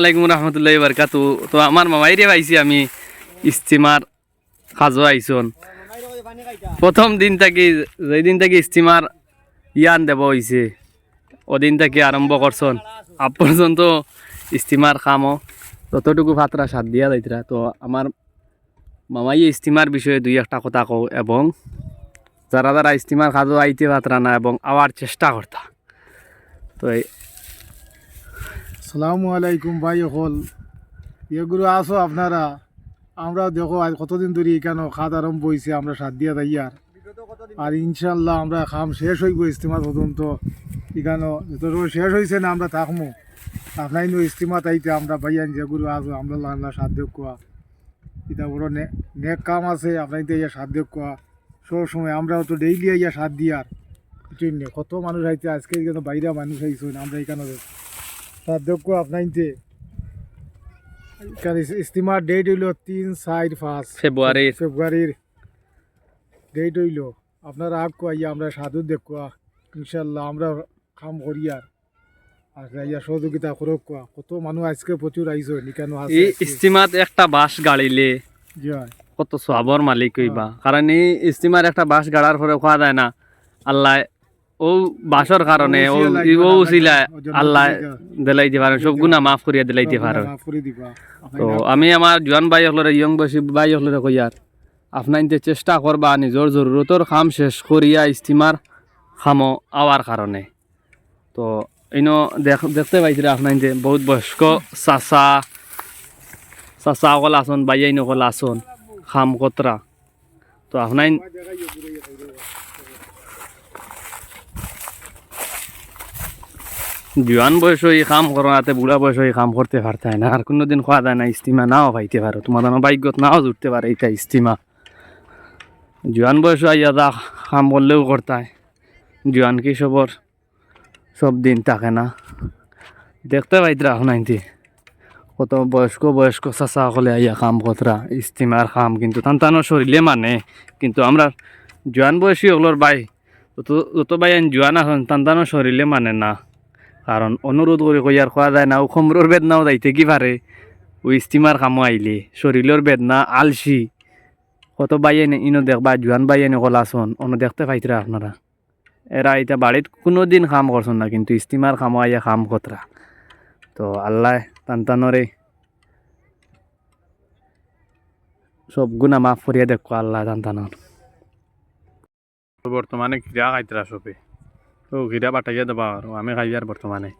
আলাইকুম রহমতুল্লাহ বারকাতু তো আমার মামাইরে পাইছি আমি ইস্তিমার সাজো আইসন। প্রথম দিন থাকি, যেই দিন থাকি ইস্তিমার ইয়ান দেব হয়েছে ওদিন থেকে আরম্ভ করছন। আপ পর্যন্ত ইস্তিমার কামও ততটুকু ভাতরা সাত দিয়া যাইতরা। তো আমার মামাই ইস্তিমার বিষয়ে দুই একটা কথা কও এবং যারা যারা ইস্তিমার কাজও আইতে পাত্রা না এবং আওয়ার চেষ্টা করতা। তো এই সালামু আলাইকুম ভাই হল এগুলো আসো আপনারা। আমরা দেখো, আজ কতদিন ধরে এখানে খাত আরম্ভ হয়েছে আমরা সাত দিয়া তাইয়ার আর। ইনশাল্লাহ আমরা খাম শেষ হইব ইস্তিমা পর্যন্ত। এখানে যত শেষ হয়েছে না আমরা থাকব আপনার ইস্তিমা তাইতে আমরা ভাইয়ান যেগুলো আসো আমরা আল্লাহ সাধ্য কোয়া। এটা বড় নে- নেক কাম আছে আপনার ইয়া সাধ্য কোয়া। সব সময় আমরাও তো ডেইলি ইয়া সাত দিয়ার কত মানুষ আইতে আজকে এখানে বাইরে মানুষ আইসুন আমরা এখানে সাধ্যক্য আপনাইতে এখানে ইস্তিমার ডেট হইল তিন চার পাঁচ। ফেব্রুয়ারির ফেব্রুয়ারির ডেট হইল। আপনারা আগ আইয়া আমরা সাধু দেখুয়া ইনশাল্লাহ আমরা কাম করি আর। আর ইয়া সহযোগিতা করক কোয়া। কত মানুষ আজকে প্রচুর আইসো নিকানো আছে। এই ইস্তিমাত একটা বাস গাড়িলে কত সবর মালিক হইবা। কারণ এই ইস্তিমার একটা বাস গাড়ার পরে খাওয়া যায় না আল্লাহ ও বাসর কারণে ও উসিলা ও ওজন আল্লাহ দিলাইতে পারেন সব গুণা মাফ করিয়া দিলাইতে পারেন তো আমি আমার জোয়ান ভাই হলরে ইয়ং বয়সী ভাই হলরে কইয়ার আপনার চেষ্টা করবা নিজের জরুরতর কাম শেষ করিয়া ইস্তিমার খামো আওয়ার কারণে। তো ইনো দেখ দেখতে পাইছিলে আপনার বহুত বয়স্ক চাচা চাচা অকল আসন বাইয়াইন অকল আসন খাম কতরা। তো আপনার জোয়ান বয়স এই কাম করাতে বুড়া বয়স এই কাম করতে পারতে না। আর কোনোদিন খাওয়া যায় না ইস্তিমা নাও পাইতে পারো। তোমার আমার বাইকত নাও জুটতে পারে এটা ইস্তিমা জোয়ান বয়স আইয়া যা কাম করলেও করতায় জোয়ান কি সবর সব দিন থাকে না। দেখতে পাইতরা শুনাইতে কত বয়স্ক বয়স্ক চাচা সকলে আইয়া কাম কতরা ইস্তিমার কাম। কিন্তু টান টানো শরীরে মানে। কিন্তু আমরা জোয়ান বয়সী ওগুলোর বাই, যত যত বাই জোয়ান এখন টান টানো শরীরে মানে না। কারণ অনুরোধ করে কই আর খোয়া যায় না ও খমরোর বেদনাও যাইতে কি পারে ও স্টিমার কামো আইলে শরীরের বেদনা আলসি কত বাইয়ে ইনো দেখবা জোয়ান বাইয়ে কলাসন অন্য দেখতে পাইতরা আপনারা। এরা এটা বাড়িত কোনো দিন কাম করছেন না, কিন্তু স্টিমার কামো আইয়া কাম কতরা তো আল্লাহ টানটানরে সব গুণা মাফ করিয়া দেখো আল্লাহ টানটানর বর্তমানে খিরা খাইতরা সবে ও ঘিরা বাটাইয়া দেবা আর আমি খাই আর বর্তমানে